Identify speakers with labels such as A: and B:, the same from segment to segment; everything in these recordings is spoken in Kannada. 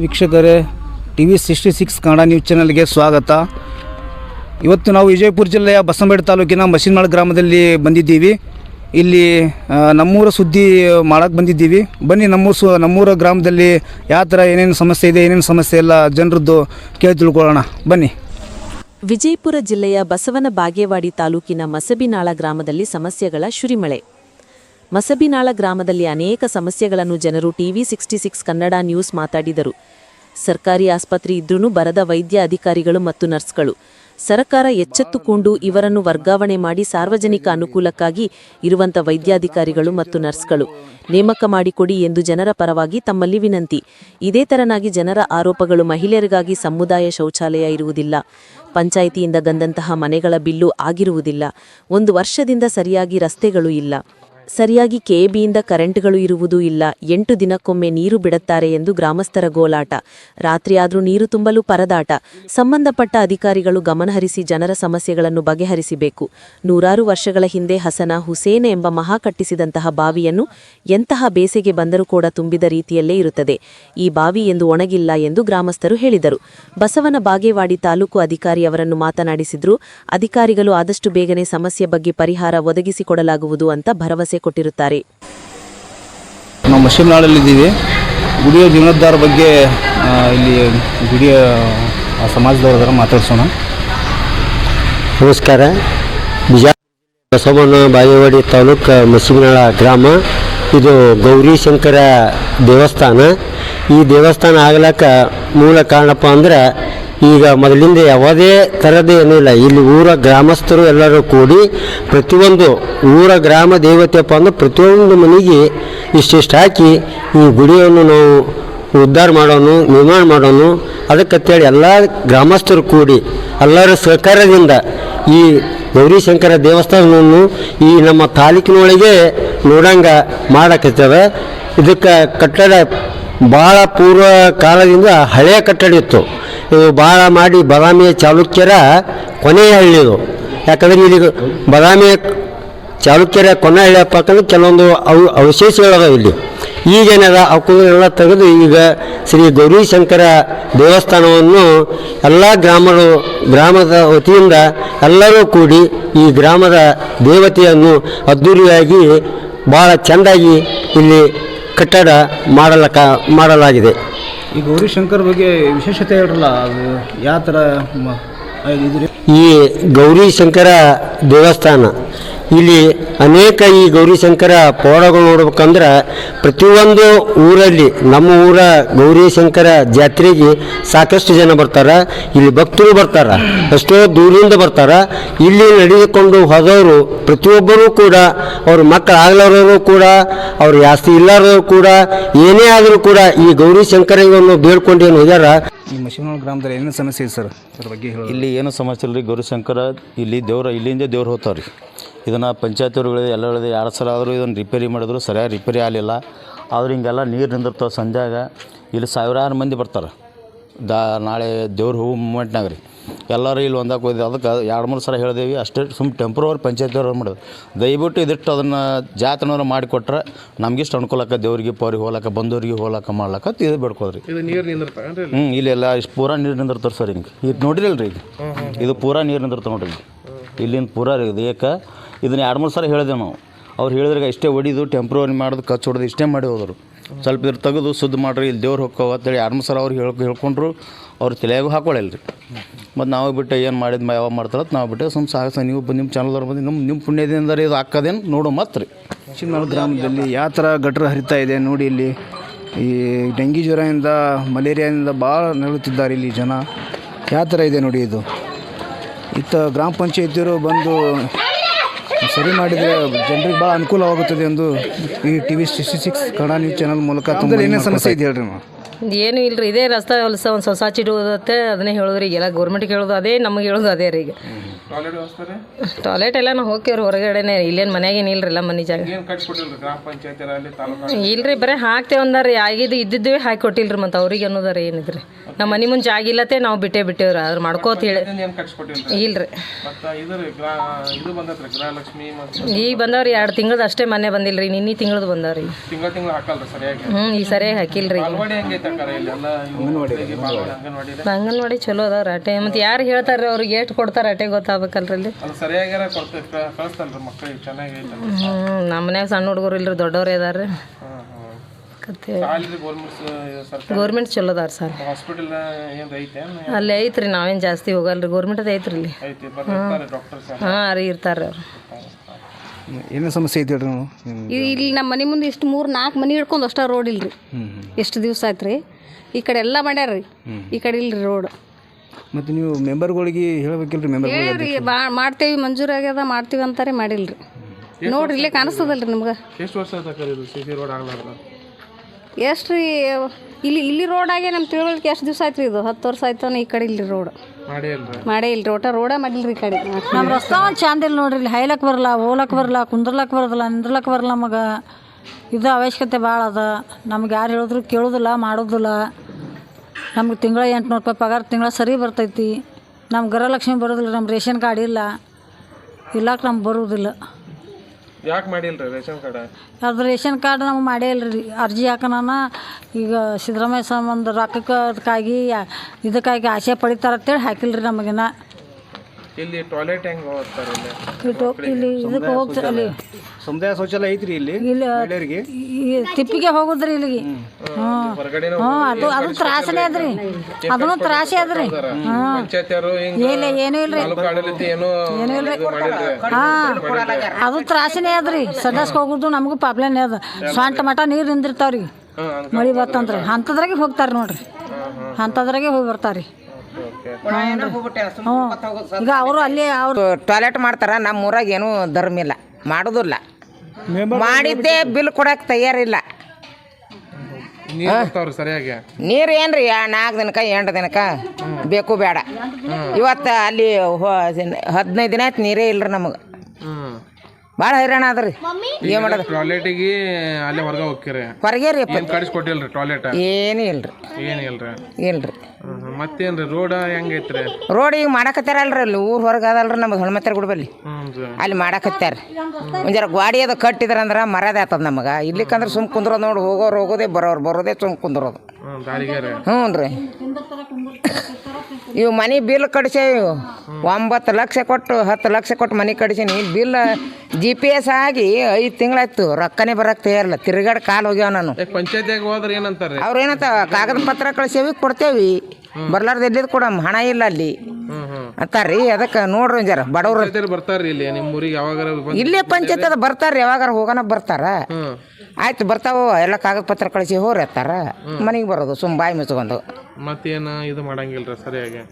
A: ವೀಕ್ಷಕರೇ T V sixty six Kannada news ಚಾನಲ್ಗೆ ಸ್ವಾಗತ. ಇವತ್ತು ನಾವು ವಿಜಯಪುರ ಜಿಲ್ಲೆಯ ಬಸಂಬೇಡ ತಾಲೂಕಿನ ಮಷಿನ್ಮಾಳ್ ಗ್ರಾಮದಲ್ಲಿ ಬಂದಿದ್ದೀವಿ. ಇಲ್ಲಿ ನಮ್ಮೂರ ಸುದ್ದಿ ಮಾಡೋಕ್ಕೆ ಬಂದಿದ್ದೀವಿ. ಬನ್ನಿ ನಮ್ಮೂರ ಸು, ನಮ್ಮೂರ ಗ್ರಾಮದಲ್ಲಿ ಯಾವ ಥರ ಏನೇನು ಸಮಸ್ಯೆ ಇದೆ, ಏನೇನು ಸಮಸ್ಯೆ ಇಲ್ಲ ಜನರದ್ದು ಕೇಳಿ ತಿಳ್ಕೊಳ್ಳೋಣ. ಬನ್ನಿ.
B: ವಿಜಯಪುರ ಜಿಲ್ಲೆಯ ಬಸವನ ಬಾಗೇವಾಡಿ ತಾಲೂಕಿನ ಮಸಬಿನಾಳ ಗ್ರಾಮದಲ್ಲಿ ಸಮಸ್ಯೆಗಳ ಶುರಿಮಳೆ ಮಸಬಿನಾಳ ಗ್ರಾಮದಲ್ಲಿ ಅನೇಕ ಸಮಸ್ಯೆಗಳನ್ನು ಜನರು TV sixty six Kannada news ಮಾತಾಡಿದರು. ಸರ್ಕಾರಿ ಆಸ್ಪತ್ರೆ ಇದ್ರೂ ಬರದ ವೈದ್ಯ ಅಧಿಕಾರಿಗಳು ಮತ್ತು ನರ್ಸ್ಗಳು. ಸರ್ಕಾರ ಎಚ್ಚೆತ್ತುಕೊಂಡು ಇವರನ್ನು ವರ್ಗಾವಣೆ ಮಾಡಿ ಸಾರ್ವಜನಿಕ ಅನುಕೂಲಕ್ಕಾಗಿ ಇರುವಂತ ವೈದ್ಯಾಧಿಕಾರಿಗಳು ಮತ್ತು ನರ್ಸ್ಗಳು. ನೇಮಕ ಮಾಡಿಕೊಡಿ ಎಂದು ಜನರ ಪರವಾಗಿ ತಮ್ಮಲ್ಲಿ ವಿನಂತಿ. ಇದೇ ತರನಾಗಿ ಜನರ ಆರೋಪಗಳು ಮಹಿಳೆಯರಿಗಾಗಿ ಸಮುದಾಯ ಶೌಚಾಲಯ ಇರುವುದಿಲ್ಲ. ಪಂಚಾಯಿತಿಯಿಂದ ಗಂದಂತಹ ಮನೆಗಳ ಬಿಲ್ಲು ಆಗಿರುವುದಿಲ್ಲ. ಒಂದು ವರ್ಷದಿಂದ ಸರಿಯಾಗಿ ರಸ್ತೆಗಳು ಇಲ್ಲ. ಸರಿಯಾಗಿ ಕೆಬಿಯಿಂದ ಕರೆಂಟ್ಗಳು ಇರುವುದೂ ಇಲ್ಲ. ಎಂಟು ದಿನಕ್ಕೊಮ್ಮೆ ನೀರು ಬಿಡುತ್ತಾರೆ ಎಂದು ಗ್ರಾಮಸ್ಥರ ಗೋಲಾಟ. ರಾತ್ರಿಯಾದ್ರೂ ನೀರು ತುಂಬಲು ಪರದಾಟ. ಸಂಬಂಧಪಟ್ಟ ಅಧಿಕಾರಿಗಳು ಗಮನಹರಿಸಿ ಜನರ ಸಮಸ್ಯೆಗಳನ್ನು ಬಗೆಹರಿಸಬೇಕು. ನೂರಾರು ವರ್ಷಗಳ ಹಿಂದೆ ಹಸನ, ಹುಸೇನ್ ಎಂಬ ಮಹಾ ಕಟ್ಟಿಸಿದಂತಹ ಬಾವಿಯನ್ನು ಎಂತಹ ಬೇಸಿಗೆ ಬಂದರೂ ಕೂಡ ತುಂಬಿದ ರೀತಿಯಲ್ಲೇ ಇರುತ್ತದೆ. ಈ ಬಾವಿ ಎಂದು ಒಣಗಿಲ್ಲ ಎಂದು ಗ್ರಾಮಸ್ಥರು ಹೇಳಿದರು. ಬಸವನ ಬಾಗೇವಾಡಿ ತಾಲೂಕು ಅಧಿಕಾರಿಯವರನ್ನು ಮಾತನಾಡಿಸಿದ್ರು, ಅಧಿಕಾರಿಗಳು ಆದಷ್ಟು ಬೇಗನೆ ಸಮಸ್ಯೆ ಬಗ್ಗೆ ಪರಿಹಾರ ಒದಗಿಸಿಕೊಡಲಾಗುವುದು ಅಂತ ಭರವಸೆ ಕೊಟ್ಟಿರುತ್ತಾರೆ.
A: ನಾವು ಇದ್ದೀವಿ ಗುಡಿಯ ಜೀರ್ಣೋದ್ಧಾರ ಬಗ್ಗೆ ಆ, ಇಲ್ಲಿ ಗುಡಿಯ ಆ, ಸಮಾಜದವ್ರ ಹತ್ರ ಮಾತಾಡ್ಸೋಣ.
C: ನಮಸ್ಕಾರ. ಬಿಜಾ ಬಸವಣ್ಣ ಬಾಯವಾಡಿ ತಾಲೂಕು ಮಸಿಬಿನಾಳ ಗ್ರಾಮ. ಇದು ಗೌರಿಶಂಕರ ದೇವಸ್ಥಾನ. ಈ ದೇವಸ್ಥಾನ ಆಗ್ಲಕ್ಕ ಮೂಲ ಕಾರಣಪ್ಪ ಅಂದ್ರೆ ಈಗ ಮೊದಲಿಂದ ಯಾವುದೇ ಥರದ ಏನಿಲ್ಲ ಇಲ್ಲ. ಊರ ಗ್ರಾಮಸ್ಥರು ಎಲ್ಲರೂ ಕೂಡಿ ಪ್ರತಿಯೊಂದು ಊರ ಗ್ರಾಮ ದೇವತೆಯಪ್ಪ ಅಂದ್ರೆ ಪ್ರತಿಯೊಂದು ಮನೆಗೆ ಇಷ್ಟಿಷ್ಟು ಹಾಕಿ ಈ ಗುಡಿಯನ್ನು ನಾವು ಉದ್ಧಾರ ಮಾಡೋನು, ನಿರ್ಮಾಣ ಮಾಡೋನು. ಅದಕ್ಕಂತೇಳಿ ಎಲ್ಲ ಗ್ರಾಮಸ್ಥರು ಕೂಡಿ, ಎಲ್ಲರ ಸಹಕಾರದಿಂದ ಈ ಗೌರಿಶಂಕರ ದೇವಸ್ಥಾನವನ್ನು ಈ ನಮ್ಮ ತಾಲೂಕಿನೊಳಗೆ ನೋಡಂಗ ಮಾಡಕತ್ತೇವೆ. ಇದಕ್ಕೆ ಕಟ್ಟಡ ಭಾಳ ಪೂರ್ವ ಕಾಲದಿಂದ ಹಳೆಯ ಕಟ್ಟಡ ಇತ್ತು. ಇದು ಭಾಳ ಮಾಡಿ ಬದಾಮಿಯ ಚಾಲುಕ್ಯರ ಕೊನೆಯ ಹಳ್ಳಿದು ಯಾಕಂದ್ರೆ ಇಲ್ಲಿ ಬದಾಮಿಯ ಚಾಲುಕ್ಯರ ಕೊನೆ ಹಳ್ಳಿ ಯಾಕಂದ್ರೆ ಕೆಲವೊಂದು ಅವು ಅವಶೇಷಗಳದಾವ ಇಲ್ಲಿ. ಈಗೇನದ ಅವಕ್ಕನ್ನೆಲ್ಲ ತೆಗೆದು ಈಗ ಶ್ರೀ ಗೌರಿಶಂಕರ ದೇವಸ್ಥಾನವನ್ನು ಎಲ್ಲ ಗ್ರಾಮರು ಗ್ರಾಮದ ವತಿಯಿಂದ ಎಲ್ಲರೂ ಕೂಡಿ ಈ ಗ್ರಾಮದ ದೇವತೆಯನ್ನು ಅದ್ಧೂರಿಯಾಗಿ ಭಾಳ ಚೆಂದಾಗಿ ಇಲ್ಲಿ ಕಟ್ಟಡ ಮಾಡಲಕ, ಮಾಡಲಾಗಿದೆ.
A: ಈ ಗೌರಿಶಂಕರ್ ಬಗ್ಗೆ ವಿಶೇಷತೆ ಹೇಳ್ರಲ್ಲ ಅದು ಯಾವ ಥರ
C: ಈ ಗೌರಿಶಂಕರ ದೇವಸ್ಥಾನ ಇಲ್ಲಿ ಅನೇಕ ಈ ಗೌರಿಶಂಕರ ಪವಾಡಗಳು ನೋಡ್ಬೇಕಂದ್ರೆ ಪ್ರತಿಯೊಂದು ಊರಲ್ಲಿ ನಮ್ಮ ಊರ ಗೌರಿಶಂಕರ ಜಾತ್ರೆಗೆ ಸಾಕಷ್ಟು ಜನ ಬರ್ತಾರೆ. ಇಲ್ಲಿ ಭಕ್ತರು ಬರ್ತಾರೆ ಎಷ್ಟೋ ದೂರದಿಂದ ಬರ್ತಾರೆ. ಇಲ್ಲಿ ನಡೆದುಕೊಂಡು ಹೋದವರು ಪ್ರತಿಯೊಬ್ಬರೂ ಕೂಡ ಅವ್ರ ಮಕ್ಕಳು ಆಗ್ಲಾರವರು ಕೂಡ ಅವ್ರು ಜಾಸ್ತಿ ಇಲ್ಲಾರವರು ಕೂಡ ಏನೇ ಆದರೂ ಕೂಡ ಈ ಗೌರಿಶಂಕರವನ್ನು ಏನು ಹೋಗ್ಯಾರ?
A: ಈ ಮಶಿನ ಗ್ರಾಮದಲ್ಲಿ ಏನೇನು ಸಮಸ್ಯೆ ಇದೆ ಸರ್? ಅದ್ರ ಬಗ್ಗೆ ಹೇಳಿ
D: ಇಲ್ಲಿ ಏನು ಸಮಸ್ಯೆ ಇಲ್ಲ ರೀ ಗೌರಿಶಂಕರ ಇಲ್ಲಿ ದೇವ್ರ ಇಲ್ಲಿಂದ ದೇವ್ರು ಹೋಗ್ತಾವ್ರಿ. ಇದನ್ನು ಪಂಚಾಯತಿಯವ್ರುಗಳು ಎಲ್ಲ ಹೇಳಿದೆ ಎರಡು ಸಲ ಆದರೂ ಇದನ್ನು ರಿಪೇರಿ ಮಾಡಿದ್ರು ಸರಿಯಾಗಿ ರಿಪೇರಿ ಆಗಲಿಲ್ಲ. ಆದ್ರೆ ಹಿಂಗೆಲ್ಲ ನೀರು ನಿಂದಿರ್ತಾವೆ ಸಂಜಾಗ ಇಲ್ಲಿ ಸಾವಿರಾರು ಮಂದಿ ಬರ್ತಾರೆ. ದಾ ನಾಳೆ ದೇವ್ರ ಹೂ ಮೂಮೆಂಟ್ನಾಗ ರೀ. ಎಲ್ಲರೂ ಇಲ್ಲಿ ಒಂದಕ್ಕೆ ಹೋಯ್ದು ಅದಕ್ಕೆ ಎರಡು ಮೂರು ಸಲ ಹೇಳಿದೇವಿ ಅಷ್ಟೇ ಸುಮ್ಮ ಟೆಂಪ್ರವರಿ ಪಂಚಾಯತಿಯವ್ರು ಮಾಡೋದು. ದಯವಿಟ್ಟು ಇದಿಷ್ಟು ಅದನ್ನು ಜಾತನವ್ರು ಮಾಡಿಕೊಟ್ರೆ ನಮಗಿಷ್ಟು ಅನುಕೂಲಕ್ಕ ದೇವ್ರಿಗೆ ಪೋರಿಗೆ ಹೋಲಕ್ಕ ಬಂದವ್ರಿಗೆ ಹೋಲಕ್ಕ ಮಾಡ್ಲಕ್ಕ ಇದು ಬೇಡ್ಕೋದ್ರಿ ಹ್ಞೂ ಇಲ್ಲೆಲ್ಲ ಇಷ್ಟು ಪೂರಾ ನೀರು ನಿಂದಿರ್ತಾರೆ ಸರ್ ಹಿಂಗೆ. ಇದು ನೋಡಿರಲ್ರಿ ಈಗ. ಇದು ಪೂರಾ ನೀರು ನಿಂದಿರ್ತಾವೆ ನೋಡ್ರಿ ಇಲ್ಲಿ. ಇಲ್ಲಿಂದ ಪೂರ ಇದು ಏಕ ಇದನ್ನ ಎರಡು ಮೂರು ಸಲ ಹೇಳಿದೆವು ನಾವು. ಅವ್ರು ಹೇಳಿದ್ರಾಗ ಇಷ್ಟೇ ಹೊಡಿದು ಟೆಂಪ್ರವರಿ ಮಾಡೋದು, ಕಚ್ ಹೊಡೆದು ಇಷ್ಟೇ ಮಾಡಿ ಹೋದರು. ಸ್ವಲ್ಪ ಇದ್ರ ತೆಗೆದು ಶುದ್ಧ ಮಾಡ್ರಿ, ಇಲ್ಲಿ ದೇವ್ರು ಹೊಕ್ಕವ ಅಂತೇಳಿ ಎರಡು ಮೂರು ಸಲ ಅವ್ರು ಹೇಳ್, ಹೇಳ್ಕೊಂಡ್ರು, ಅವ್ರು ತಲೆಯಾಗೂ ಹಾಕೊಳ್ಳಿಲ್ಲ ರೀ ಮತ್ತು ನಾವು ಬಿಟ್ಟು ಏನು ಮಾಡಿದ್ ಯಾವಾಗ ಮಾಡ್ತಾರ ನಾವು ಬಿಟ್ಟು ಸುಮ್ಮ ಸಾಹಸ, ನೀವು ನಿಮ್ಮ ಚಾನಲ್ದವ್ರು ಬಂದು ನಿಮ್ಮ ನಿಮ್ಮ ಪುಣ್ಯದಿಂದ ಇದು ಹಾಕೋದೇನು ನೋಡು ಮತ್ತು ರೀ.
A: ಗ್ರಾಮದಲ್ಲಿ ಯಾವ ಥರ ಗಟ್ರ ಹರಿತಾ ಇದೆ ನೋಡಿ ಇಲ್ಲಿ. ಈ ಡೆಂಗಿ ಜ್ವರದಿಂದ, ಮಲೇರಿಯಾದಿಂದ ಭಾಳ ನರಳುತ್ತಿದ್ದಾರೆ ಇಲ್ಲಿ ಜನ. ಯಾವ ಥರ ಇದೆ ನೋಡಿ ಇದು. ಇತ್ತ ಗ್ರಾಮ ಪಂಚಾಯತಿಯವರು ಬಂದು ಸರಿ ಮಾಡಿದರೆ ಜನರಿಗೆ ಭಾಳ ಅನುಕೂಲವಾಗುತ್ತದೆ ಎಂದು ಈ T V sixty six Kannada news channel ಮೂಲಕ ತುಂಬ ಏನೇನು ಸಮಸ್ಯೆ ಇದೆ ಹೇಳ್ರಿ ನಾವು
E: ಏನು ಇಲ್ಲ ರೀ ಇದೇ ರಸ್ತೆ ಹೊಲಸ ಒಂದು ಸೊಸೈಟಿ ಇಡುವುದತ್ತೆ ಅದನ್ನೇ ಹೇಳೋದು ರೀ ಈಗೆಲ್ಲ ಗೌರ್ಮೆಂಟ್ಗೆ ಹೇಳೋದು ಅದೇ ನಮಗೆ ಹೇಳೋದು ಅದೇ ರೀ ಈಗ. ಟಾಯ್ಲೆಟ್ ಎಲ್ಲ ನಾವು ಹೋಗ್ಯವ್ರಿ ಹೊರಗಡೆನೆ ಇಲ್ಲೇನು ಮನ್ಯಾಗೇನು ಇಲ್ರಿ ಎಲ್ಲ ಮನೆ ಜಾಗ. ಇಲ್ರಿ ಬರೀ ಹಾಕ್ತೇವೆ ಅಂದಾರ ಆಗಿದ್ದು ಇದ್ದಿದ್ದೇ ಹಾಕಿ ಕೊಟ್ಟಿಲ್ರಿ ಮತ್ತು ಅವ್ರಿಗೆ ಅನ್ನೋದಾರ ಏನಿದ್ರಿ. ನಮ್ಮ ಮನೆ ಮುಂಚೆ ಜಾಗ ಇಲ್ಲತ್ತೆ ನಾವು ಬಿಟ್ಟೇ ಬಿಟ್ಟೇವ್ರಿ. ಅದ್ರ ಮಾಡ್ಕೋತ ಹೇಳಿ. ಇಲ್ರಿ. ಈಗ ಬಂದವ್ರಿ ಎರಡು ತಿಂಗಳದ ಅಷ್ಟೇ ಮನೆ ಬಂದಿಲ್ರಿ ನಿನ್ನೆ ತಿಂಗಳದ ಬಂದವ್ರಿ. ಹ್ಞೂ ಈ ಸರಿಯಾಗಿ ಹಾಕಿಲ್ರಿ ಅಂಗನವಾಡಿ. ಚಲೋ ಅದಾವ್ರ ಅಟೆ ಮತ್ತು ಯಾರು ಹೇಳ್ತಾರೆ ಅವ್ರಿಗೆ ಎಷ್ಟು ಕೊಡ್ತಾರೆ ಅಟೆ ಗೊತ್ತಾಗಬೇಕಲ್ರಲ್ಲಿ ನಮ್ಮ ಮನ್ಯಾಗ ಸಣ್ಣ ಹುಡುಗರು ಇಲ್ರಿ ದೊಡ್ಡವ್ರು ಇದಾರ
F: ಗೌರ್ಮೆಂಟ್
E: ಚಲೋ ಅದಾರ ಸರ್. ಅಲ್ಲಿ ಐತ್ರಿ ನಾವೇನು ಜಾಸ್ತಿ ಹೋಗಲ್ರಿ ಗೌರ್ಮೆಂಟ್ ಐತ್ರಿ ಇಲ್ಲಿ.
F: ಐತಿ ಬರ್ತಾರೆ ಡಾಕ್ಟರ್ಸ್
E: ಹಾಂ ರೀ ಇರ್ತಾರೆ ಅವ್ರು.
A: ಏನೇನು ಸಮಸ್ಯೆ ಐತಿ ಹೇಳ್ರಿ ನೀವು?
G: ಇಲ್ಲಿ ನಮ್ಮ ಮನೆ ಮುಂದೆ ಇಷ್ಟು ಮೂರು ನಾಲ್ಕು ಮನೆ ಹಿಡ್ಕೊಂಡು ಅಷ್ಟೇ ರೋಡ್ ಇಲ್ರಿ. ಎಷ್ಟು ದಿವಸ ಆಯ್ತು ರೀ ಈ ಕಡೆ ಎಲ್ಲ ಮಾಡ್ಯಾರ ರೀ ಈ ಕಡೆ ಇಲ್ರಿ ರೋಡ್
A: ಮತ್ತೆ ನೀವು ಮೆಂಬರ್ಗಳಿಗೆ ಹೇಳ್ಬೇಕಿಲ್ರಿ ಮೆಂಬರ್
G: ಹೇಳ್ರಿ ಬಾ ಮಾಡ್ತೇವಿ ಮಂಜೂರು ಆಗ್ಯದ ಮಾಡ್ತೀವಿ ಅಂತಾರೆ ಮಾಡಿಲ್ರಿ. ನೋಡ್ರಿ ಇಲ್ಲೇ ಕಾಣಿಸ್ತದಲ್ರಿ ನಿಮ್ಗೆ.
F: ಎಷ್ಟು ವರ್ಷ ಆಯ್ತು ಇದು ಸಿ ಸಿ ರೋಡ್ ಆಗ್ಲಾರ್ದ?
G: ಎಷ್ಟು ರೀ ಇಲ್ಲಿ ಇಲ್ಲಿ ರೋಡಾಗೆ ಆಗಿ ನಮ್ಮ ತಿಳುವಳಿಕೆ ಎಷ್ಟು ದಿವಸ ಆಯ್ತು ರೀ ಇದು? ಹತ್ತು ವರ್ಷ ಆಯ್ತು ಈ ಕಡೆ ಇಲ್ಲಿ ರೋಡ್
F: ಮಾಡೇ ಇಲ್ರಿ.
G: ಒಟ್ಟ ರೋಡ ಮಾಡಿಲ್ರಿ ಈ ಕಡೆ.
H: ನಮ್ಮ ರಸ್ತೆ ಒಂದು ಚಂದ ಇಲ್ಲ ನೋಡ್ರಿ ಇಲ್ಲಿ ಹೈಲಕ್ ಬರಲ್ಲ ಹೋಲಕ್ ಬರಲ್ಲ ಕುಂದ್ರಲಕ್ ಬರೋದಿಲ್ಲ ನಿಂದ್ರಲಕ್ ಬರಲ್ಲ ನಮಗೆ ಇದು ಅವಶ್ಯಕತೆ ಭಾಳ ಅದ. ನಮ್ಗೆ ಯಾರು ಹೇಳಿದ್ರು ಕೇಳೋದಿಲ್ಲ ಮಾಡೋದಿಲ್ಲ. ನಮ್ಗೆ ತಿಂಗಳ ಎಂಟುನೂರು ರೂಪಾಯಿ ಪಗಾರ ತಿಂಗಳ ಸರಿ ಬರ್ತೈತಿ. ನಮ್ಮ ಗೃಹಲಕ್ಷ್ಮಿ ಬರೋದಿಲ್ಲ ನಮ್ಮ ರೇಷನ್ ಕಾರ್ಡ್ ಇಲ್ಲ. ಇಲ್ಲಕ್ಕೆ ನಮ್ಗೆ ಬರೋದಿಲ್ಲ.
F: ಯಾಕೆ ಮಾಡಿಲ್ರಿ ರೇಷನ್ ಕಾರ್ಡ್?
H: ಅದು ರೇಷನ್ ಕಾರ್ಡ್ ನಮ್ಗೆ ಮಾಡೇ ಇಲ್ರಿ. ಅರ್ಜಿ ಹಾಕೋಣ ಈಗ ಸಿದ್ದರಾಮಯ್ಯ ಸಂಬಂಧ ರೊಕ್ಕಕ್ಕೆ ಅದಕ್ಕಾಗಿ ಇದಕ್ಕಾಗಿ ಆಸೆ ಪಡಿತಾರಂತೇಳಿ ಹಾಕಿಲ್ರಿ ನಮಗಿನ್ನ.
F: ಇಲ್ಲಿ ಟಾಯ್ಲೆಟ್ ಹೆಂಗ್ ಹೋಗ್ತಾರೆ ಇಲ್ಲಿ?
H: ಇದಕ್ಕೆ ಹೋಗ್ತಾರೆ ಅಲ್ಲಿ
A: ಸಮುದಾಯ ಶೌಚಾಲಯ ಐತ್ರಿ ಇಲ್ಲಿ
H: ಇಲ್ಲಿ
A: ಮಹಿಳೆಯರಿಗೆ.
H: ಈ ತಿಪ್ಪಿಗೆ ಹೋಗುದ್ರಿ ಇಲ್ಲಿಗೆ. ಹ್ಞೂ ಹ್ಞೂ ಅದು ಅದು ತ್ರಾಸನೇ ಅದ್ರಿ. ಅದನ್ನು ತ್ರಾಸೆ ಅದ್ರಿ. ಹ್ಞೂ
F: ಪಂಚಾಯತಿಯವರು ಏನು
H: ಇಲ್ಲ ಏನೂ ಇಲ್ರಿ.
F: ತಾಲೂಕು ಆಡಳಿತ ಏನೋ ಇದು ಮಾಡಿಲ್ರಿ
H: ಹಾಂ ಅದು ತ್ರಾಸನೇ ಅದ್ರಿ. ಸದಸ್ಯ ಹೋಗುದು ನಮಗೂ ಪ್ರಾಬ್ಲಮ್ ಅದ. ಸ್ವಂಟ ಮಠ ನೀರು ನಿಂದಿರ್ತಾವ್ರಿ. ಮಳಿ ಬತ್ತಂದ್ರೆ. ಅಂಥದ್ರಾಗೆ ಹೋಗ್ತಾರೆ ನೋಡ್ರಿ. ಅಂಥದ್ರಾಗೆ ಹೋಗಿ ಬರ್ತಾರೆ ಈಗ ಅವರು ಅಲ್ಲಿ ಅವ್ರು
I: ಟಾಯ್ಲೆಟ್ ಮಾಡ್ತಾರ ನಮ್ಮ ಊರಾಗ ಏನೂ ಧರ್ಮ ಇಲ್ಲ. ಮಾಡೋದಿಲ್ಲ. ಮಾಡಿದ್ದೇ ಬಿಲ್ ಕೊಡಕ್ಕೆ ತಯಾರಿಲ್ಲ.
F: ಸರಿಯಾಗಿ.
I: ನೀರು ಏನ್ರಿ ನಾಲ್ಕು ದಿನಕ ಎಂಟು ದಿನಕ ಬೇಕು ಬೇಡ. ಇವತ್ತು ಅಲ್ಲಿ ಹದಿನೈದು ದಿನ ಆಯ್ತು ನೀರೇ ಇಲ್ರಿ ನಮಗೆ. ಭಾಳ ಹೈರಾಣ ಅದ್ರಿ ಏನು ಮಾಡೋದು?
F: ಟಾಯ್ಲೆಟಿಗೆ ಅಲ್ಲೇ ಹೊರಗೆ ಹೋಗ್ತೀರಿ
I: ಹೊರಗೆ ರೀ
F: ಏನು ಕಡಿಸ್ಕೊಟ್ಟಿಲ್ರಿ ಟಾಯ್ಲೆಟ್
I: ಏನೂ ಇಲ್ರಿ.
F: ಏನು
I: ಇಲ್ರಿ?
F: ಇಲ್ರಿ. ಮತ್ತೇನ್ರಿ? ರೋಡ್ ಹೆಂಗೈತ್ರಿ?
I: ರೋಡ್ ಈಗ ಮಾಡಕತ್ತಾರಲ್ರಿ. ಅಲ್ಲಿ ಊರು ಹೊರಗೆ ಅದಲ್ರಿ ನಮ್ಗೆ ಹನುಮತ್ತರ ಗುಡ್ಬಲ್ಲಿ ಅಲ್ಲಿ ಮಾಡಕತ್ತಾರ ಒಂದ್ ಜರ ಅದ ಅದು ಕಟ್ಟಿದ್ರಂದ್ರೆ ಮರ್ಯಾದೆ ಆಗ್ತದ ನಮಗೆ. ಇಲ್ಲಿಕಂದ್ರೆ ಸುಮ್ ಕುಂದ್ರೋದು ನೋಡಿ ಹೋಗೋರು ಹೋಗೋದೇ ಬರೋರು ಬರೋದೇ ಸುಮ್ ಕುಂದ್ರೋದು.
F: ಹ್ಞೂ ರೀ
I: ಇವು ಮನೆ ಬಿಲ್ ಕಡಿಸೇವಿ ಒಂಬತ್ತು ಲಕ್ಷ ಕೊಟ್ಟು ಹತ್ತು ಲಕ್ಷ ಕೊಟ್ಟು ಮನೆ ಕಡಿಸೀನಿ ಬಿಲ್ ಜಿ ಪಿ ಎಸ್ ಆಗಿ ಐದು ತಿಂಗಳಾಯ್ತು. ರೊಕ್ಕನೇ ಬರಕ್ಕೆ ತಯಾರಿಲ್ಲ. ತಿರುಗಾಡಿ ಕಾಲು ಹೋಗ್ಯಾವ ನಾನು.
F: ಏನಂತಾರ್ರಿ?
I: ಅವ್ರು ಏನಂತ ಕಾಗದ ಪತ್ರ ಕಳಿಸೇವಿ ಕೊಡ್ತೇವಿ. ಬರ್ಲಾರ್ದು ಎಲ್ಲಿದ್ ಕೊಡಮ್? ಹಣ ಇಲ್ಲ ಅಲ್ಲಿ. ಅಂತಾರ್ರಿ ಅದಕ್ಕೆ ನೋಡ್ರಿ ಜರ. ಬಡವ್ರು.
F: ಬರ್ತಾರ್ರಿ ಇಲ್ಲಿ? ನಿಮ್ಮ ಊರಿಗೆ ಯಾವಾಗಾರ ಬಂದ್
I: ಇಲ್ಲೇ ಪಂಚಾಯತ್ ಅದ ಬರ್ತಾರ ಯಾವಾಗಾರ ಹೋಗೋಣ ಬರ್ತಾರ. ಆಯ್ತು ಬರ್ತಾವ ಎಲ್ಲ ಕಾಗದ ಪತ್ರ ಕಳಿಸಿ ಹೋರಿ ಅತ್ತಾರ. ಮನೆಗೆ ಬರೋದು ಸುಮ್ ಬಾಯಿ ಮುಚ್ಕೊಂಡು.
F: ಮತ್ತೇನು ಇದು ಮಾಡಂಗಿಲ್ರಿ ಸರಿಯಾಗಿ?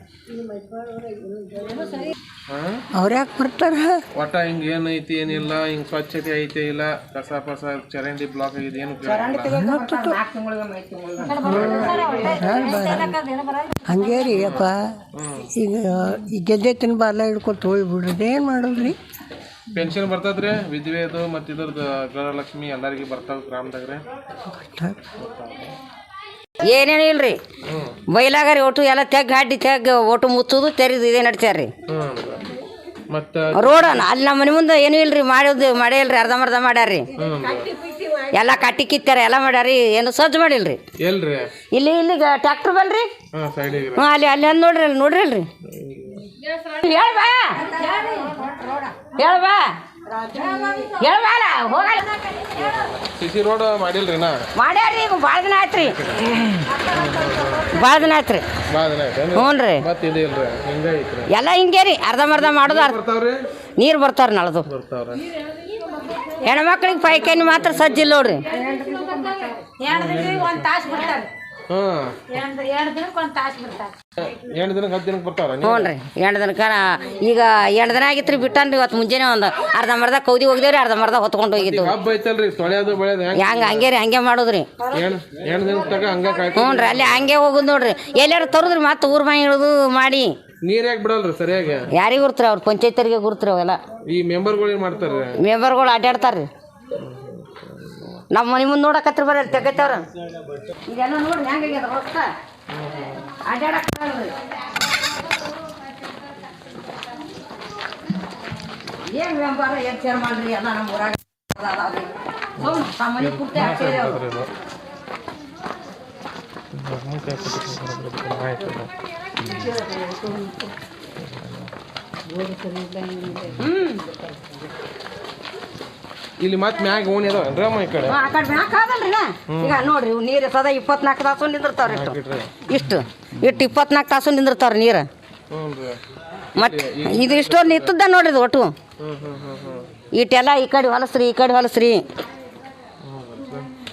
H: ಅವ್ರು ಯಾಕೆ ಬರ್ತಾರ?
F: ಒಟ್ಟ ಹಿಂಗೆ ಏನೈತಿ ಏನಿಲ್ಲ ಹಿಂಗೆ ಸ್ವಚ್ಛತೆ ಐತೆ ಇಲ್ಲ ಕಸ ಪಸ ಚರಂಡಿ ಬ್ಲಾಕ್ ಆಗಿದೆ ಏನು
J: ಹಂಗೆ ರೀ ಅಪ್ಪ. ಈಗ ಈ ಗೆದ್ದೆ ತಿನ್ಬಾರ್ಲ ಹಿಡ್ಕೊತ ಹೋಗ್ಬಿಡ್ರಿ ಏನು ಮಾಡೋದ್ರಿ?
F: ಪೆನ್ಷನ್ ಬರ್ತದ್ರಿ? ವಿಧವೆದು ಮತ್ತೆ ಇದ್ರದ್ದು ಗೃಹಲಕ್ಷ್ಮಿ ಎಲ್ಲರಿಗೆ ಬರ್ತಾವ ಗ್ರಾಮದಾಗ ರೀ
I: ಏನೇನು ಇಲ್ರಿ. ಬೈಲಾಗಾರಿ ಒಟ್ಟು ಎಲ್ಲ ತೆಗ್ ಹಾಡಿ ತೆಗ್ ಒಟ್ಟು ಮುಚ್ಚುದು ತೆರೆದು ಇದೇ ನಡ್ಸ್ಯಾರ್ರಿ.
F: ಮತ್ತೆ
I: ರೋಡ್ ಅಲ್ಲಿ ನಮ್ಮ ಮನೆ ಮುಂದೆ ಏನೂ ಇಲ್ರಿ ಮಾಡೋದು ಮಾಡೇ ಇಲ್ರಿ ಅರ್ಧಂಬರ್ಧ ಮಾಡ್ಯಾರ್ರಿ. ಎಲ್ಲ ಕಟ್ಟಿ ಕಿತ್ತಾರ ಎಲ್ಲ ಮಾಡ್ಯಾರಿ ಏನು ಸಜ್ಜು ಮಾಡಿಲ್ರಿ.
F: ಎಲ್ರಿ?
I: ಇಲ್ಲಿ ಇಲ್ಲಿಗೆ ಟ್ಯಾಕ್ಟ್ರ್ ಬಲ್ರಿ
F: ಹಾಂ
I: ಅಲ್ಲಿ ಅಲ್ಲಿ ಅಂದ್ ನೋಡ್ರಿ ಅಲ್ಲಿ ನೋಡ್ರಿ ಅಲ್ರಿ. ಹೇಳ್ಬಾ. ಹೇಳ್ಬಾ. ಹೇಳ್ಬಾಲ ಹೋಗಲ್ಲ.
F: ಸಿ ಸಿ ರೋಡ್ ಮಾಡಿಲ್ರಿ ನಾ?
I: ಮಾಡ್ಯಾರ್ರಿ ಈಗ ಭಾಳ ದಿನ ಆಯ್ತ್ರಿ. ಭಾಳ ದಿನ ಆಯ್ತ್ರಿ.
F: ಭಾಳ ದಿನ ಆಯ್ತು
I: ಹ್ಞೂ ರೀ
F: ಮತ್ತೆ ಇದು ಇಲ್ರಿ? ಹಿಂಗೆ ಐತ್ರಿ?
I: ಎಲ್ಲ ಹಿಂಗೆ ರೀ ಅರ್ಧಂಬರ್ಧ ಮಾಡೋದು ಅರ್ಧ.
F: ಬರ್ತಾವ್ರಿ?
I: ನೀರು ಬರ್ತಾರ ನಳದು. ಹೆಣ್ಮಕ್ಳಿಗೆ ಪೈಖಾನಿ ಮಾತ್ರ ಸಜ್ಜಿಲ್ಲ ನೋಡ್ರಿ.
F: ಹಾಂ. ಎಂಟು ದಿನಕ್ಕೆ ಹತ್ತು ದಿನಕ್ಕೆ ಬರ್ತಾವ್ರ
I: ಹ್ಞೂ ರೀ ಎಂಟು ದಿನಕ್ಕೆ ಈಗ ಎಂಟು ದಿನ ಆಗಿತ್ತು ರೀ ಬಿಟ್ಟನ್ರಿ ಇವತ್ತು ಮುಂಜಾನೆ ಒಂದು ಅರ್ಧಂಬರ್ಧ ಕೌದಿ ಹೋಗಿದ್ದೇವ್ರಿ ಅರ್ಧಂಬರ್ಧ ಹೊತ್ಕೊಂಡು ಹೋಗಿದ್ದು
F: ಹಬ್ಬ ಐತಲ್ರಿ ತೊಳೆಯೋದು ಬೆಳೆಯೋದು ಹೆಂಗೆ
I: ರೀ ಹಂಗೆ ಮಾಡೋದ್ರಿ.
F: ಎಂಟು ಎಂಟು ದಿನಕ್ಕೆ ತಗ ಹಂಗೆ ಕಾಯ್ತು
I: ಹ್ಞೂ ರೀ ಅಲ್ಲಿ ಹಂಗೆ ಹೋಗುದು ನೋಡ್ರಿ. ಎಲ್ಲಾರು ತರುದ್ರಿ ಮತ್ತೆ ಊರ್ ಮನೆ ಇಳಿದು ಮಾಡಿ.
F: ನೀರು ಯಾಕೆ ಬಿಡಲ್ರಿ ಸರಿಯಾಗಿ?
I: ಯಾರಿಗೆ ಗುರ್ತ್ರಿ ಅವ್ರು ಪಂಚಾಯತರಿಗೆ ಗುರ್ತ್ರಿ ಅವೆಲ್ಲ.
F: ಈ ಮೆಂಬರ್ಗಳು ಮಾಡ್ತಾರ ಮಾಡ್ತಾರೆ
I: ಮೆಂಬರ್ಗಳು ಅಡ್ಡಾಡ್ತಾರ್ರಿ ನಮ್ಮ ಮನೆ ಮುಂದೆ ನೋಡಕತ್ರ ಬರ್ರಿ ತೆಗತ್ತವ್ರ ಇದೆಲ್ಲ ನೋಡ್ರಿ ಹೆಂಗಾಗ್ಯದ ರೊಕ್ಕ. ಅಡ್ಡಾಡಕ್ಕಾಗಲ್ರಿ ಏನು ಮೆಂಬರ್ ಏನು ಚೇರ್ ಮಾಡ್ರಿ ಎಲ್ಲ ನಮ್ಮ ಊರಾಗ ಸುಮ್ ತಮ್ಮ ಮನೆ ಪೂರ್ತಿ ಹಾಕ್ಸಿರಿ ಅವ್ರು
F: ಇಲ್ಲಿ ಮತ್ತೆ ಮ್ಯಾಗ ಓಣಿ ಅದಾವ ಅಮ್ಮ ಈ ಕಡೆ?
G: ಆ ಕಡೆ ಮ್ಯಾಕ್ ಅದಲ್ರಿ ನಾ? ಈಗ ನೋಡ್ರಿ ಇವು ನೀರು ಸದಾ ಇಪ್ಪತ್ನಾಲ್ಕು ತಾಸು ನಿಂದಿರ್ತಾವ್ರಿ ಇಷ್ಟು. ಇಷ್ಟು. ಇಟ್ಟು ಇಪ್ಪತ್ನಾಲ್ಕು ತಾಸು ನಿಂದಿರ್ತಾವ್ರಿ ನೀರು. ಮತ್ತೆ ಇದು ಇಷ್ಟೊಂದು ನಿಂತದ್ದ ನೋಡ್ರಿ ಇದು ಒಟ್ಟು. ಇಟ್ಟೆಲ್ಲ ಈ ಕಡೆ ಹೊಲಸ್ರಿ ಈ ಕಡೆ ಹೊಲಸ್ರಿ.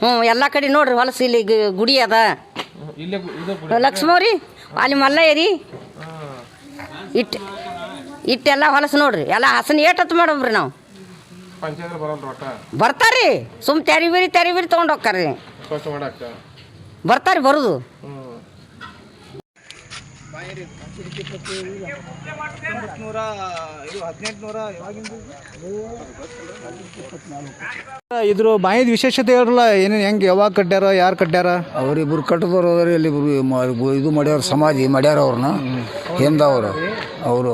G: ಹ್ಞೂ ಎಲ್ಲ ಕಡೆ ನೋಡ್ರಿ ಹೊಲಸು ಇಲ್ಲಿ ಗುಡಿ ಅದ.
F: ಇಲ್ಲೇ ಗು- ಇದು ಗುಡಿ.
G: ಲಕ್ಷ್ಮವ್ರಿ ಅಲ್ಲಿ ಮಲ್ಲಯ್ಯ ರೀ ಇಟ್ಟು ಇಟ್ಟೆಲ್ಲ ಹೊಲಸು ನೋಡ್ರಿ ಎಲ್ಲ ಹಸನ ಏಟತ್ತು ಮಾಡಬ್ರಿ ನಾವು.
F: ಪಂಚಾಯತ್ ಬರಲ್ಲ ಒಟ್ಟ?
G: ಬರ್ತಾರ್ರಿ. ಸುಮ್ ತೆರಿ ಬಿರಿ ತೆರಿ ಬಿರಿ ತೊಗೊಂಡು ಹೋಗ್ತಾರ್ರಿ.
F: ಸ್ವಚ್ಛ ಮಾಡಾಕ
G: ಬರ್ತಾರ್ರಿ ಬರುದು.
F: ಇದ್ರು
A: ಇದ್ರ ಬಾಯಿದ ವಿಶೇಷತೆ ಹೇಳ್ರಲ್ಲ ಏನೇನು ಹೆಂಗೆ ಯಾವಾಗ ಕಟ್ಟ್ಯಾರ ಯಾರು ಕಟ್ಟ್ಯಾರ?
K: ಅವ್ರಿಬ್ರು ಕಟ್ಟದವ್ರು ಅದಾರ ಇಲ್ಲಿ ಇಬ್ರು ಮ- ಇದು ಮಾಡ್ಯಾರ ಸಮಾಧಿ ಮಾಡ್ಯಾರ ಅವ್ರನ್ನ ಹಿಂದವರು ಅವರು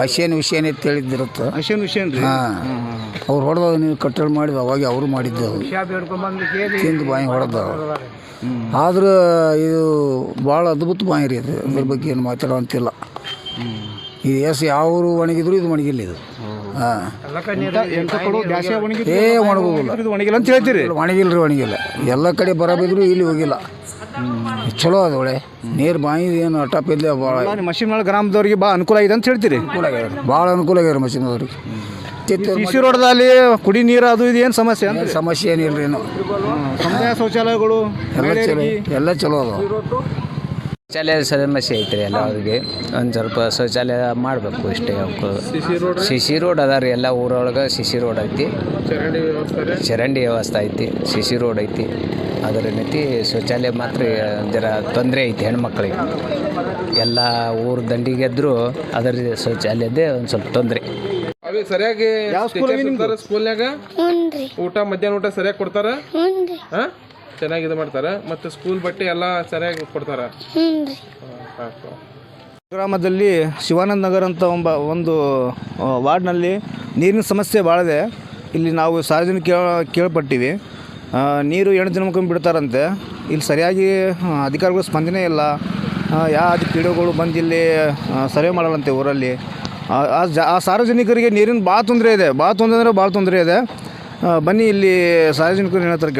K: ಹಸೇನ್ ವಿಷಯನ್ ಅಂತ ಹೇಳಿದ್ದಿರುತ್ತೆ.
A: ಅಶೇನ್ ವಿಷಯ ರೀ
K: ಹಾಂ ಅವ್ರು ಹೊಡೆದ ನೀವು ಕಟ್ಟಡ ಮಾಡಿದ ಅವಾಗ ಅವರು ಮಾಡಿದ್ದು ತಿಂದು ಬಾಯಿ ಹೊಡೆದ ಆದ್ರೆ ಇದು ಭಾಳ ಅದ್ಭುತ ಬಾಯಿ ರೀ ಇದು ಇದ್ರ ಬಗ್ಗೆ ಏನು ಮಾತಾಡೋಂತಿಲ್ಲ ಇದು ಎಸ್ ಯಾವರು ಒಣಗಿದ್ರು ಇದು ಒಣಗಿಲ್ಲ ಇದು. ಹಾಂ. ಏ ಒಣಗೋಗಿಲ್ಲ.
A: ಒಣಗಿಲ್ಲ ಅಂತ ಹೇಳ್ತೀರಿ.
K: ಒಣಗಿಲ್ಲ ರೀ ಒಣಗಿಲ್ಲ. ಎಲ್ಲ ಕಡೆ ಬರ ಬಿದ್ರು ಇಲ್ಲಿ ಹೋಗಿಲ್ಲ. ಚಲೋ ಅದು ಒಳ್ಳೆ. ನೀರು ಬಾಯಿ ಏನು ಅಟಾಪ್ ಇದ್ದೇ ಭಾಳ
A: ಒಳಗೆ ಗ್ರಾಮದವ್ರಿಗೆ ಭಾಳ ಅನುಕೂಲ ಆಗಿದೆ ಅಂತ ಹೇಳ್ತೀರಿ?
K: ಅನುಕೂಲ ಆಗ್ಯಾರ ಭಾಳ ಅನುಕೂಲ ಆಗ್ಯಾರ ಮಷಿನದವ್ರಿಗೆ
A: ಸಿ ಸಿ ರೋಡ್ದಲ್ಲಿ ಕುಡಿ ನೀರು ಅದು ಇದು ಏನು ಸಮಸ್ಯೆ ಅಂತ
K: ಸಮಸ್ಯೆ ಏನಿಲ್ಲ ರೀ ಏನು
A: ಸಮುದಾಯ ಶೌಚಾಲಯಗಳು
K: ಎಲ್ಲ ಚಲೋ ಎಲ್ಲ ಚಲೋ ಅದಾವ.
L: ಶೌಚಾಲಯ ಸಮಸ್ಯೆ ಐತ್ರಿ ಎಲ್ಲ ಅವ್ರಿಗೆ. ಒಂದು ಸ್ವಲ್ಪ ಶೌಚಾಲಯ ಮಾಡಬೇಕು ಇಷ್ಟೇ ಅವ್ಕು. ಸಿ ಸಿ ರೋಡ್ ಅದ ರೀ ಎಲ್ಲ ಊರೊಳಗೆ ಸಿ ಸಿ ರೋಡ್ ಐತಿ.
F: ಚರಂಡಿ ವ್ಯವಸ್ಥೆ
L: ಐತಿ ಸಿ ಸಿ ರೋಡ್ ಐತಿ. ಅದರ ರೀತಿ ಶೌಚಾಲಯ ಮಾತ್ರ ಜರ ತೊಂದರೆ ಐತಿ ಹೆಣ್ಮಕ್ಳಿಗೆ. ಎಲ್ಲ ಊರು ದಂಡಿಗೆದ್ರು ಅದರ ಶೌಚಾಲಯದೇ ಒಂದು ಸ್ವಲ್ಪ ತೊಂದರೆ.
F: ಅವಿ ಸರಿಯಾಗಿ ಸ್ಕೂಲ್ನಾಗ ಊಟ ಮಧ್ಯಾಹ್ನ ಊಟ ಸರಿಯಾಗಿ ಕೊಡ್ತಾರ? ಹಾ? ಚೆನ್ನಾಗಿ ಇದು ಮಾಡ್ತಾರೆ ಮತ್ತು ಸ್ಕೂಲ್ ಬಟ್ಟೆ ಎಲ್ಲ ಸರಿಯಾಗಿ ಕೊಡ್ತಾರೆ?
A: ಗ್ರಾಮದಲ್ಲಿ ಶಿವಾನಂದ ನಗರ ಅಂತ ಒಂಬ ಒಂದು ವಾರ್ಡ್ನಲ್ಲಿ ನೀರಿನ ಸಮಸ್ಯೆ ಭಾಳ ಇದೆ. ಇಲ್ಲಿ ನಾವು ಸಾರ್ವಜನಿಕ ಕೇಳ ಕೇಳ್ಪಟ್ಟಿವಿ. ನೀರು ಎಂಟು ದಿನಕ್ಕೊಮ್ಮೆ ಬಿಡ್ತಾರಂತೆ. ಇಲ್ಲಿ ಸರಿಯಾಗಿ ಅಧಿಕಾರಿಗಳು ಸ್ಪಂದನೆ ಇಲ್ಲ. ಯಾವ ಕ್ರೀಡೆಗಳು ಪಿಡಿಒಗಳು ಬಂದು ಇಲ್ಲಿ ಸರ್ವೆ ಮಾಡಲ್ಲಂತೆ ಊರಲ್ಲಿ. ಆ- ಆ ಜ ಆ ಸಾರ್ವಜನಿಕರಿಗೆ ನೀರಿನ ಭಾಳ ತೊಂದರೆ ಇದೆ. ಭಾಳ ತೊಂದರೆ ಅಂದರೆ ಭಾಳ ತೊಂದರೆ ಇದೆ. ಬನ್ನಿ ಇಲ್ಲಿ ಸಾರ್ವಜನಿಕರು ಹೇಳ್ತಾರೆ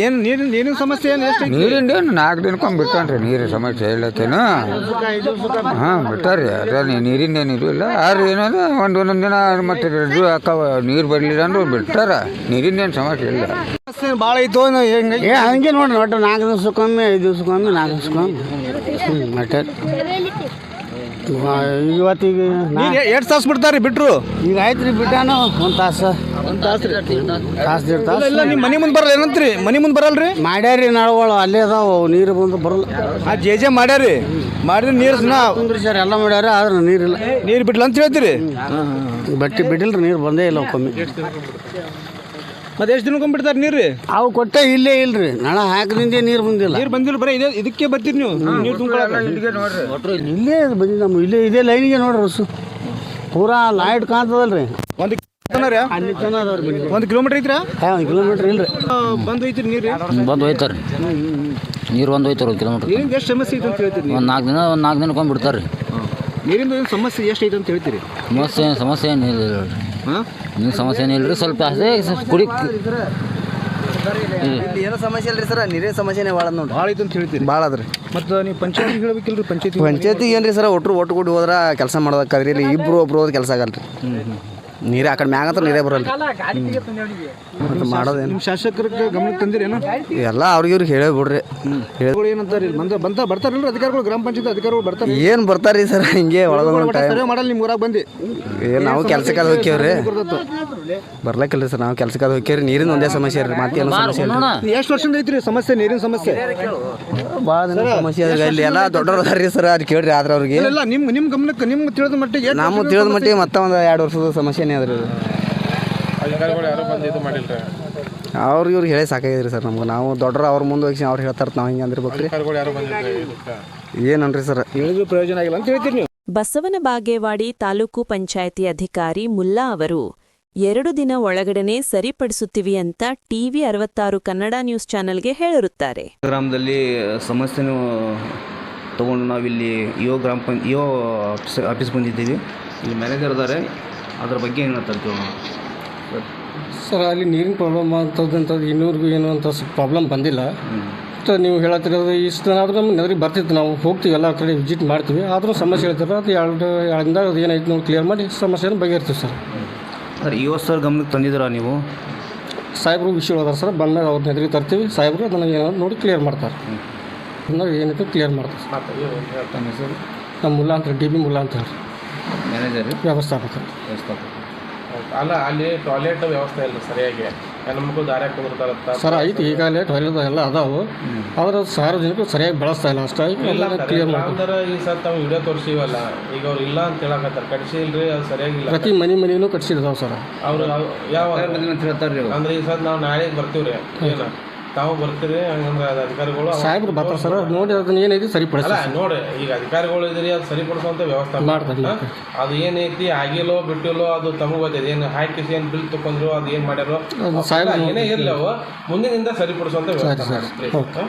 A: ಏನು ನೀರಿನ ನೀರಿನ ಸಮಸ್ಯೆ ಏನು ಎಷ್ಟು
K: ನೀರಿಂದ ಏನು ನಾಲ್ಕು ದಿನಕ್ಕೊಮ್ಮೆ ಬಿಟ್ಟಾನ್ರಿ ನೀರಿನ ಸಮಸ್ಯೆ ಹೇಳತ್ತೇನು? ಹಾಂ ಬಿಟ್ಟಾರಿ ಅದ ನೀರಿಂದ ಏನು ಇದು ಇಲ್ಲ. ಆದ್ರೆ ಏನಂದ್ರೆ ಒಂದು ಒಂದೊಂದು ದಿನ ಮತ್ತೆ ಇದು ಹಾಕವ ನೀರು ಬರಲಿಲ್ಲ ಅಂದ್ರೆ ಬಿಟ್ಟಾರ ನೀರಿಂದ ಏನು ಸಮಸ್ಯೆ ಇಲ್ಲ.
A: ಸಮಸ್ಯೆ ಭಾಳ ಇತ್ತು ಹೆಂಗೆ
J: ಏ ಹಂಗೆ ನೋಡ್ರಿ ಒಟ್ಟು ನಾಲ್ಕು ದಿವ್ಸಕ್ಕೊಮ್ಮೆ ಐದು ದಿವಸಕ್ಕೊಮ್ಮೆ ನಾಲ್ಕು ದಿವ್ಸಕ್ಕೊಮ್ಮೆ. ಹ್ಞೂ ಮತ್ತೆ? ಇವತ್ತಿಗೆ ನಾ
A: ಎಷ್ಟು ತಾಸು ಬಿಡ್ತಾರೆ ಬಿಟ್ರು?
J: ಈಗ ಆಯ್ತು ರೀ ಬಿಟ್ಟಾನು ಒಂದು ತಾಸು.
A: ಒಂದು ತಾಸು
J: ತಾಸು ದೇಡ್ ತಾಸು.
A: ಇಲ್ಲ ನಿಮ್ಮ ಮನೆ ಮುಂದೆ ಬರಲ್ಲ ಏನಂತ್ರಿ? ಮನೆ ಮುಂದೆ ಬರಲ್ರಿ?
J: ಮಾಡ್ಯಾರಿ ನಳಗಳು ಅಲ್ಲೇ ಅದಾವ ನೀರು ಬಂದು ಬರಲ್ಲ.
A: ಆ ಜೆ ಜೆ ಮಾಡ್ಯಾರಿ ಮಾಡಿದ್ರೆ ನೀರು ನಾ
J: ಕುಂದ್ರಿ ಸರ್ ಎಲ್ಲ ಮಾಡ್ಯಾರ ಆದ್ರೆ ನೀರಿಲ್ಲ
A: ನೀರು ಬಿಡ್ಲ ಅಂತ ಹೇಳ್ತೀರಿ
J: ಬಟ್ಟೆ ಬಿಡಿಲ್ರಿ ನೀರು ಬಂದೇ ಇಲ್ಲ ಒಮ್ಮೆ
A: ಮತ್ತೆ ಎಷ್ಟು ದಿನಕ್ಕೊಮ್ಮೆ ಬಿಡ್ತಾರೆ ನೀರು ರೀ
J: ಅವು ಕೊಟ್ಟೆ ಇಲ್ಲೇ ಇಲ್ರಿ. ನಳ ಹಾಕದಿಂದ ನೀರು ಬಂದಿಲ್ಲ.
A: ನೀರು ಬಂದಿಲ್ಲ ಬರೀ ಇದೇ ಇದಕ್ಕೆ ಬರ್ತೀರಿ ನೀವು? ನೀರು ತುಂಬ
J: ಇಲ್ಲೇ ಬಂದಿ ನಮ್ಮ ಇಲ್ಲೇ ಇದೇ ಲೈನಿಗೆ ನೋಡ್ರಿ ರಸು ಪೂರಾ ಲೈಟ್ ಕಾಣ್ತದಲ್ರಿ.
A: ಒಂದು
J: ಅಲ್ಲಿ ತನ ಅದಾವ್ರಿ
A: ಒಂದು ಕಿಲೋಮೀಟರ್ ಐತ್ರಾ
J: ಹಾಂ ಒಂದು ಕಿಲೋಮೀಟ್ರ್ ಇಲ್ರಿ.
A: ಬಂದು ಐತ್ರಿ ನೀರು
L: ಬಂದು ಹೋಯ್ತಾರೆ ನೀರು ಬಂದು ಹೋಯ್ತಾರೆ ಒಂದು ಕಿಲೋಮೀಟ್ರ್.
A: ನೀರಿಂದ ಎಷ್ಟು ಸಮಸ್ಯೆ ಐತೆ ಅಂತ ಹೇಳ್ತೀರಿ ನೀವು?
L: ಒಂದು ನಾಲ್ಕು ದಿನ ಒಂದು ನಾಲ್ಕು ದಿನ ಬಿಡ್ತಾರೆ ರೀ
A: ನೀರಿಂದ ಏನು ಸಮಸ್ಯೆ ಎಷ್ಟು ಐತೆ ಅಂತ ಹೇಳ್ತೀರಿ?
L: ಸಮಸ್ಯೆ ಸಮಸ್ಯೆ ಏನಿಲ್ಲ ರೀ
A: ಹಾಂ
L: ನೀರು ಸಮಸ್ಯೆ ಇಲ್ರಿ ರೀ ಸ್ವಲ್ಪ ಅದೇ ಸ್ವಲ್ಪ ಕುಡಿ
J: ಏನೋ ಸಮಸ್ಯೆ ಇಲ್ರಿ ಸರ್ ನೀರೇ ಸಮಸ್ಯೆನೇ ಭಾಳ ನೋಡಿ
A: ಭಾಳ ಐತೆ ಅಂತ ಹೇಳ್ತೀರಿ?
J: ಭಾಳ ಅದ್ರಿ.
A: ಮತ್ತು ನೀವು ಪಂಚಾಯತಿ ಹೇಳ್ಬೇಕಿಲ್ರಿ ಪಂಚಾಯತಿ?
J: ಪಂಚಾಯತಿಗೆ ಏನ್ರಿ ಸರ್ ಒಟ್ರು ಒಟ್ಟು ಕೊಟ್ಟು ಹೋದ್ರೆ ಕೆಲಸ ಮಾಡೋದಕ್ಕೆ ಇಲ್ಲಿ ಇಬ್ಬರು ಒಬ್ರು ಹೋದ್ರೆ ಕೆಲಸ ಆಗಲ್ರಿ.
M: ನೀರೇ ಆ ಕಡೆ ಮ್ಯಾಗ ನೀರೇ ಬರಲ್ಲ ಮತ್ತೆ ಮಾಡೋದೇನು?
A: ನಿಮ್ಮ ಶಾಸಕರಿಗೆ ಗಮನಕ್ಕೆ ತಂದಿರೇನು
M: ಎಲ್ಲ ಅವ್ರಿಗೆ ಇವ್ರಿಗೆ ಹೇಳೇ ಬಿಡ್ರಿ.
A: ಅಧಿಕಾರಿಗಳು ಏನಂತಾರೆ ಬಂದ ಬಂತ ಬರ್ತಾರಲ್ಲ ಅಧಿಕಾರಿಗಳು? ಗ್ರಾಮ ಪಂಚಾಯತ್ ಅಧಿಕಾರಿಗಳು ಬರ್ತಾರೆ?
M: ಏನು ಬರ್ತಾರ್ರಿ ಸರ್? ಹಿಂಗೆ ಒಳಗೊಂಡು ಟೈಮ್
A: ಸರ್ವೆ ಮಾಡಲ್ಲ ನಿಮ್ಮ ಊರಾಗ ಬಂದು.
M: ಏನು ನಾವು ಕೆಲ್ಸಕ್ಕೆ ಅದು ಹೋಗ್ಯವ್ರಿ ಬರ್ಲಕ್ಕಿಲ್ಲ ಸರ್ ನಾವು ಕೆಲ್ಸಕ್ಕೆ ಅದು ಹೋಗ್ಯವ್ರಿ ನೀರಿನ ಒಂದೇ ಸಮಸ್ಯೆ ರೀ ಮತ್ತೇನು ಸಮಸ್ಯೆ ಇಲ್ಲ
A: ಎಷ್ಟು ವರ್ಷದಿಂದ ಐತ್ರಿ ಸಮಸ್ಯೆ ನೀರಿನ ಸಮಸ್ಯೆ?
M: ಭಾಳ ದಿನ ಸಮಸ್ಯೆ ಅದ್ರಿ ಇಲ್ಲಿ ಎಲ್ಲ ದೊಡ್ಡವ್ರು ಅದಾರ್ರಿ ಸರ್ ಅದು ಕೇಳ್ರಿ ಆದ್ರೆ ಅವ್ರಿಗೆ.
A: ಇಲ್ಲ ನಿಮ್ಮ ನಿಮ್ಮ ಗಮನಕ್ಕೆ ನಿಮ್ಗೆ ತಿಳಿದ ಮಟ್ಟಿಗೆ ನಾವು
M: ನಮ್ಮ ತಿಳಿದ ಮಟ್ಟಿಗೆ ಮತ್ತೆ ಒಂದು ಎರಡು ವರ್ಷದ ಸಮಸ್ಯೆನೇ ಅದ್ರಿ.
F: ಅಧಿಕಾರಿಗಳು ಯಾರು ಬಂದು ಇದು
M: ಇವ್ರಿಗೆ ಹೇಳಿ ಸಾಕಾಗಿದ್ರಿ ಸರ್ ನಮ್ಗೆ. ನಾವು ದೊಡ್ಡರು ಅವ್ರ ಮುಂದೆ ಹೋಗಿ ಅವ್ರು ಹೇಳ್ತಾರೆ ನಾವು ಹಿಂಗೆ ಅಂದ್ರೆ
F: ಅಧಿಕಾರಿಗಳು ಯಾರು ಬಂದಿಲ್ರಿ ಇದಕ್ಕೆ?
M: ಏನನ್ರಿ ಸರ್?
A: ಹೇಳಿದ್ರು ಪ್ರಯೋಜನ ಆಗಿಲ್ಲ ಅಂತ ಹೇಳ್ತೀರಿ ನೀವು.
N: ಬಸವನ ಬಾಗೇವಾಡಿ ತಾಲೂಕು ಪಂಚಾಯಿತಿ ಅಧಿಕಾರಿ ಮುಲ್ಲಾ ಅವರು ಎರಡು ದಿನ ಒಳಗಡೆನೆ ಸರಿಪಡಿಸುತ್ತೀವಿ ಅಂತ ಟಿವಿ ಅರವತ್ತಾರು ಕನ್ನಡ ನ್ಯೂಸ್ ಚಾನೆಲ್ಗೆ ಹೇಳಿರುತ್ತಾರೆ.
A: ಗ್ರಾಮದಲ್ಲಿ ಸಮಸ್ಯೆನೂ ತಗೊಂಡು ನಾವಿಲ್ಲಿ ಯೋ ಗ್ರಾಮ ಪಂಚ ಯೋ ಆಫೀಸ್ ಆಫೀಸ್ ಬಂದಿದ್ದೀವಿ. ಇಲ್ಲಿ ಮ್ಯಾನೇಜರ್ ಇದ್ದಾರೆ. ಅದ್ರ ಬಗ್ಗೆ ಏನು ತಿಳ್ಕೊಳ್ಳೋಣ ಕೇಳೋಣ
O: ಸರ್ ಅಲ್ಲಿ ನೀರಿನ ಪ್ರಾಬ್ಲಮ್ ಅಂತದಂಥದ್ದು ಇನ್ನೂರಿಗೂ ಏನು ಅಂತ ಪ್ರಾಬ್ಲಮ್ ಬಂದಿಲ್ಲ. ಮತ್ತು ನೀವು ಹೇಳತ್ತಿರೋದು ಇಷ್ಟು ದಿನ ಆದರೂ ನಮ್ಮ ನೆದರಿಗೆ ಬರ್ತಿತ್ತು. ನಾವು ಹೋಗ್ತೀವಿ ಎಲ್ಲ ಕಡೆ ವಿಸಿಟ್ ಮಾಡ್ತೀವಿ. ಆದರೂ ಸಮಸ್ಯೆ ಹೇಳ್ತಾರೆ ಅದು ಎರಡು ಎರಡರಿಂದ ಅದು ಏನಾಯ್ತು ನೋಡಿ ಕ್ಲಿಯರ್ ಮಾಡಿ ಸಮಸ್ಯೆನ ಬಗೆಹರ್ತೀವಿ ಸರ್.
A: ಸರ್ ಇವತ್ತು ಸರ್ ಗಮನಕ್ಕೆ ತಂದಿದ್ದೀರಾ ನೀವು?
O: ಸಾಹೇಬರು ವಿಷಯ ಅದಾರ ಸರ್. ಬಂದಾಗ ಅವ್ರ ನೆದರಿಗೆ ತರ್ತೀವಿ. ಸಾಹೇಬರು ಅದನ್ನು ಏನಾದ್ರು ನೋಡಿ ಕ್ಲಿಯರ್ ಮಾಡ್ತಾರೆ. ಏನೈತೆ ಕ್ಲಿಯರ್ ಮಾಡ್ತಾರೆ ಸರ್. ನಮ್ಮ ಮುಲ್ಲಾ ಅಂತ ಡಿ ಬಿ ಮುಲ್ಲಾ ಅಂತ ಹೇಳಿ.
A: ಮ್ಯಾನೇಜರ್
O: ವ್ಯವಸ್ಥಾಪಕರು
F: ಅಲ್ಲ ಅಲ್ಲಿ ಟಾಯ್ಲೆಟ್ ವ್ಯವಸ್ಥೆ ಇಲ್ಲ ಸರಿಯಾಗಿ. ಹೆಣ್ಮಕ್ಳು ದಾರ್ಯಾಗ ಕುಂದಿರ್ತಾರತ್ತ
O: ಸರ್ ಐತಿ ಈಗಾಗಲೇ ಟಾಯ್ಲೆಟ್ ಎಲ್ಲ ಅದಾವು. ಆದ್ರೆ ಸಾರ್ವಜನಿಕರು ಸರಿಯಾಗಿ ಬಳಸ್ತಾ ಇಲ್ಲ ಅಷ್ಟೇ.
F: ಎಲ್ಲ
O: ಕ್ಲಿಯರ್
F: ಮಾಡ್ತಾರೆ ಈ ಸರ್ ತಾವು ವಿಡಿಯೋ ತೋರಿಸಿವಲ್ಲ ಈಗ ಅವ್ರು ಇಲ್ಲ ಅಂತ ಹೇಳಕತ್ತಾರೆ. ಕಟ್ಸಿಲ್ರಿ ಇಲ್ರಿ ಅದು ಸರಿಯಾಗಿಲ್ಲ
O: ಪ್ರತಿ ಮನೆ ಮನೆಯೂ ಕಟ್ಸಿದ್ರು ಸರ್.
F: ಅವ್ರು ಯಾವ
A: ಹೇಳ್ತಾರೆ
F: ಅಂದ್ರೆ ಈ ಸರ್ ನಾವು ನಾಳೆ ಬರ್ತೀವ್ರಿ ಏನ? ತಾವು ಬರ್ತೀರಿ ಹಂಗಂದ್ರೆ ಅದು ಅಧಿಕಾರಿಗಳು
O: ಸಾಹೇಬ್ರು ಬರ್ತಾರೆ ಸರ್ ನೋಡಿ ಅದನ್ನ ಏನೈತಿ
F: ಅಲ್ಲ ನೋಡಿ ಈಗ ಅಧಿಕಾರಿಗಳು ಇದ್ರಿ ಅದು ಸರಿಪಡಿಸುವಂಥ ವ್ಯವಸ್ಥೆ
O: ಮಾಡ್ತಾರೆ,
F: ಹಾ?
O: ಮಾಡ್ತಾರೆ.
F: ಅದು ಏನೈತಿ ಆಗಿಲ್ಲೋ ಬಿಟ್ಟಿಲ್ಲೋ ಅದು ತಮಗೆ ಗೊತ್ತಿದೆ ಏನು ಹಾಕಿಸಿ ಏನು ಬಿಲ್ ತಗೊಂಡ್ರು ಅದು ಏನು ಮಾಡ್ಯಾರೋ
O: ಅದು ಸಾಹೇಬ್ರು
F: ಏನೇ ಇರಲಿ ಅವು ಮುಂದಿನಿಂದ ಸರಿಪಡಿಸುವಂಥ ವ್ಯವಸ್ಥೆ. ಹಾ?